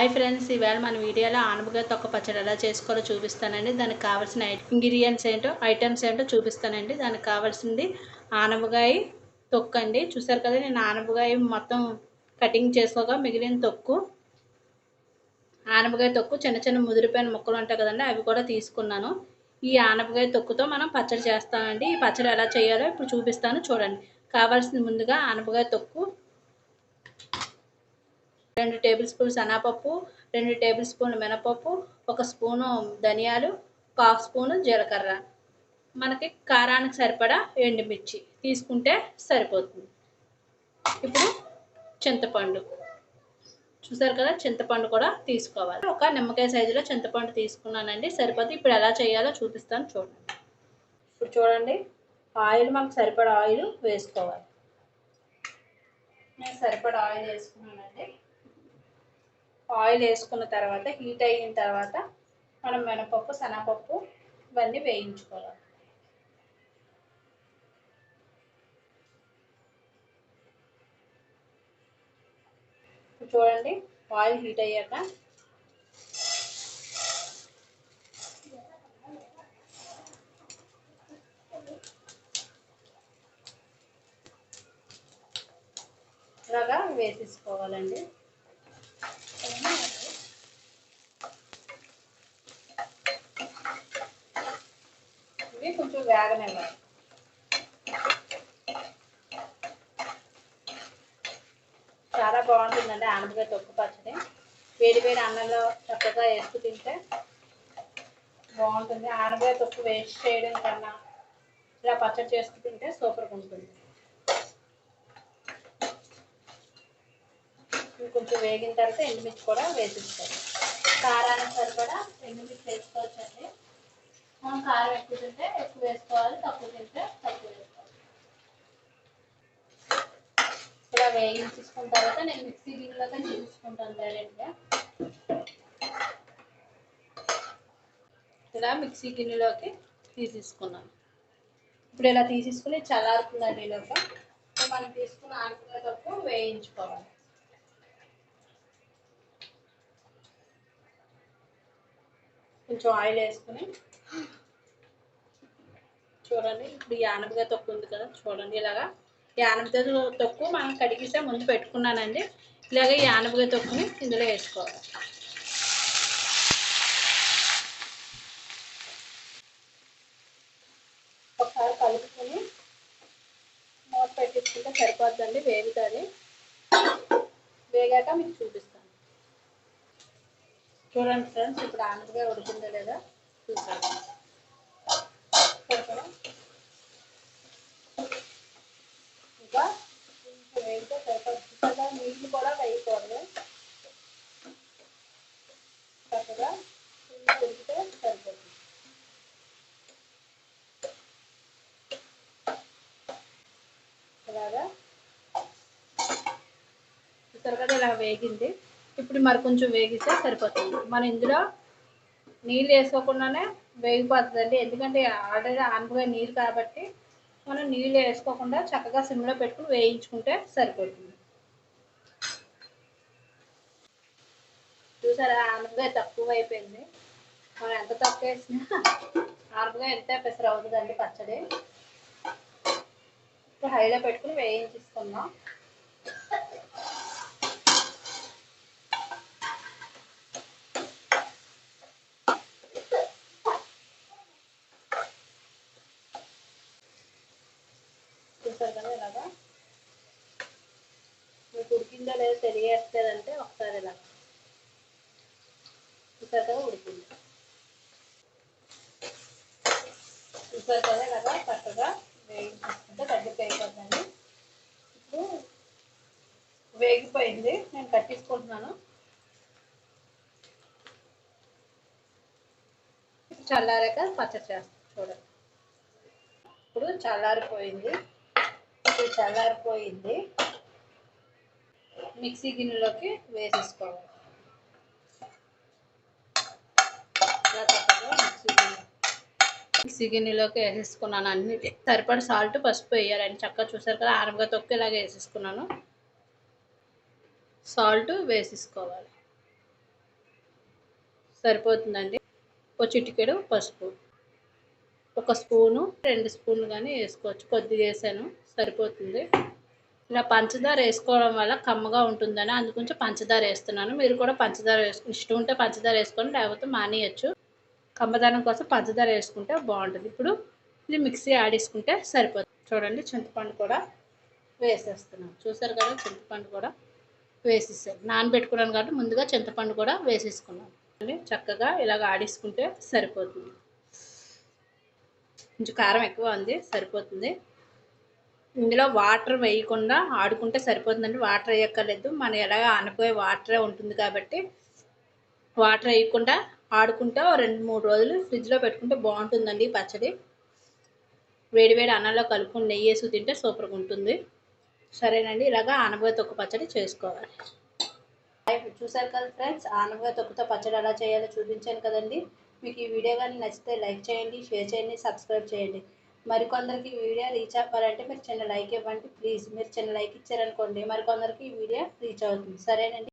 Hi friends ఈవేళ మన వీడియోలో ఆనపకాయ తొక్క పచ్చడి ఎలా చేసుకోవాలో చూపిస్తానండి. దానికి కావాల్సిన ఇంగ్రీడియంట్స్ ఏంటో ఐటమ్స్ ఏంటో చూపిస్తానండి. దానికి కావాల్సింది ఆనపకాయ తొక్కు అండి. చూసారు కదా నేను ఆనపకాయ మొత్తం కటింగ్ చేసుకోగా మిగిలిన తొక్కు. ఆనపకాయ తొక్కు చిన్న చిన్న ముదిరిపోయిన ముక్కలు ఉంటాయి కదండి అవి కూడా తీసుకున్నాను. ఈ ఆనపకాయ తొక్కుతో మనం పచ్చడి చేస్తామండి. ఈ పచ్చడి ఎలా చేయాలో ఇప్పుడు చూపిస్తాను చూడండి. కావాల్సింది ముందుగా ఆనపకాయ తొక్కు. రెండు టేబుల్ స్పూన్ శనగపప్పు రెండు టేబుల్ స్పూన్ మినపప్పు ఒక స్పూను ధనియాలు ఒక హాఫ్ స్పూను జీలకర్ర. మనకి కారానికి సరిపడా ఎండుమిర్చి తీసుకుంటే సరిపోతుంది. ఇప్పుడు చింతపండు. చూసారు కదా చింతపండు కూడా తీసుకోవాలి. ఒక నిమ్మకాయ సైజులో చింతపండు తీసుకున్నానండి. సరిపోతే ఇప్పుడు ఎలా చేయాలో చూపిస్తాను చూడండి. ఇప్పుడు చూడండి ఆయిల్ మనకు సరిపడా ఆయిల్ వేసుకోవాలి. నేను సరిపడా ఆయిల్ వేసుకున్నానండి. ఆయిల్ వేసుకున్న తర్వాత హీట్ అయిన తర్వాత మనం మినపప్పు శనగపప్పు ఇవన్నీ వేయించుకోవాలి. చూడండి ఆయిల్ హీట్ అయ్యాక ఇలాగా వేసేసుకోవాలండి. ఇవి కొంచెం వేగనివ్వాలి చాలా బాగుంటుందండి ఆనపకాయ తొక్కు పచ్చడి. వేడి వేడి అన్నంలో చక్కగా వేసుకు తింటే బాగుంటుంది. ఆనపకాయ తొక్కు వేస్ట్ చేయడం కన్నా ఇలా పచ్చడి చేసుకు తింటే సూపర్గా ఉంటుంది. కొంచెం వేగిన తర్వాత ఎండుమిర్చి కూడా వేసేసుకోవాలి. కారానికి సరిపడా ఎండుమిర్చి వేసుకోవచ్చండి. మనం కారం ఎక్కువ తింటే ఎక్కువ వేసుకోవాలి తక్కువ తింటే తక్కువ వేసుకోవాలి. ఇలా వేయించుకున్న తర్వాత నేను మిక్సీ గిన్నెలోకి తీసుకుంటాను డైరెక్ట్గా ఇలా మిక్సీ గిన్నెలోకి తీసేసుకున్నాను. ఇప్పుడు ఇలా తీసేసుకుని చల్లారుతుందండి ఈలోక మనం తీసుకున్న ఆకుల తప్పు వేయించుకోవాలి. కొంచెం ఆయిల్ వేసుకుని చూడండి. ఇప్పుడు ఈ తొక్కు ఉంది కదా చూడండి ఇలాగా. ఈ ఆనపకాయ తొక్కు మనం కడిగిస్తే ముందు పెట్టుకున్నానండి. ఇలాగ ఈ ఆనపకాయ తొక్కుని ఇందులో వేసుకోవాలి. ఒకసారి కలుపుకొని మూత పెట్టించుకుంటే సరిపోద్దండి వేగుతుంది. వేగాక మీకు చూపిస్తాను. చూడండి ఫ్రెండ్స్ ఇప్పుడు ఆనపకాయ ఉడికిందో లేదా? చూసాను ఇంకా వేగితే నీళ్ళు కూడా వేయకూడదు. చక్కగా ఉడికితే సరిపోతుంది. ఇలాగా చూసారు కదా ఇలా వేగింది. ఇప్పుడు మరి కొంచెం వేగిస్తే సరిపోతుంది. మనం ఇందులో నీళ్ళు వేసుకోకుండానే వేగిపోతుందండి. ఎందుకంటే ఆల్రెడీ ఆనపకాయ నీరు కాబట్టి మనం నీళ్ళు వేసుకోకుండా చక్కగా సిమ్లో పెట్టుకుని వేయించుకుంటే సరిపోతుంది. చూసారా? ఆనపకాయ తక్కువ అయిపోయింది. మనం ఎంత తక్కువ వేసినా ఆనపకాయ ఎంత పెసర అవుతుందండి పచ్చడి? ఇప్పుడు హైలో పెట్టుకుని వేయించుకుందాం చూసారు కదా ఇలాగా అనేది తెలియట్లేదంటే ఒకసారి ఇలా. చూసారు కదా ఉడికింది చూసారు కదా ఇలాగా చక్కగా వేయించుకుంటే దగ్గరికి ఇప్పుడు వేగిపోయింది. నేను కట్టించుకుంటున్నాను. చల్లారాక పచ్చడి చేస్తాను చూడండి. ఇప్పుడు చల్లారిపోయింది. ఇప్పుడు చల్లారిపోయింది. మిక్సీ గిన్నెలోకి వేసేసుకోవాలి. ఇలా చక్కగా మిక్సీ గిన్నె మిక్సీ గిన్నెలోకి వేసేసుకున్నాను అన్ని. సరిపడ సాల్ట్ పసుపు వేయాలండి చక్కగా చూసారు కదా ఆనపగా తొక్కు వేసేసుకున్నాను. సాల్ట్ వేసేసుకోవాలి. సరిపోతుందండి. ఒక చిటికెడు పసుపు. ఒక స్పూను రెండు స్పూన్లు కానీ వేసుకోవచ్చు. కొద్దిగా వేసాను. సరిపోతుంది. ఇలా పంచదార వేసుకోవడం వల్ల కమ్మగా ఉంటుందని అందుకొంచెం పంచదార వేస్తున్నాను. మీరు కూడా పంచదార వేసుకుని ఇష్టం ఉంటే పంచదార వేసుకొని లేకపోతే మానేయచ్చు. కమ్మదానం కోసం పంచదార వేసుకుంటే బాగుంటుంది. ఇప్పుడు ఇది మిక్సీ ఆడేసుకుంటే సరిపోతుంది చూడండి చింతపండు కూడా వేసేస్తున్నాను. చూసారు కదా చింతపండు కూడా వేసేసాను నానబెట్టుకున్నాను కాబట్టి ముందుగా చింతపండు కూడా వేసేసుకున్నాను. అని చక్కగా ఇలాగ ఆడేసుకుంటే సరిపోతుంది. కొంచెం కారం ఎక్కువ ఉంది సరిపోతుంది. ఇందులో వాటర్ వేయకుండా ఆడుకుంటే సరిపోతుందండి. వాటర్ వేయక్కర్లేదు. మనం ఎలాగ ఆనపోయే వాటరే ఉంటుంది కాబట్టి వాటర్ వేయకుండా ఆడుకుంటే రెండు మూడు రోజులు ఫ్రిడ్జ్లో పెట్టుకుంటే బాగుంటుందండి పచ్చడి. వేడి వేడి అన్నంలో కలుపుకుని నెయ్యి వేసి తింటే సూపర్గా ఉంటుంది. సరేనండి. ఇలాగా ఆనపకాయ తొక్కు పచ్చడి చేసుకోవాలి. చూసారు కదా ఫ్రెండ్స్ ఆనపకాయ తొక్కుతో పచ్చడి ఎలా చేయాలో చూపించాను కదండి. మీకు ఈ వీడియో కానీ నచ్చితే లైక్ చేయండి షేర్ చేయండి సబ్స్క్రైబ్ చేయండి. మరికొందరికి ఈ వీడియో రీచ్ అవ్వాలంటే మీరు చిన్న లైక్ ఇవ్వండి. ప్లీజ్ మీరు చిన్న లైక్ ఇచ్చారనుకోండి మరికొందరికి ఈ వీడియో రీచ్ అవుతుంది. సరేనండి.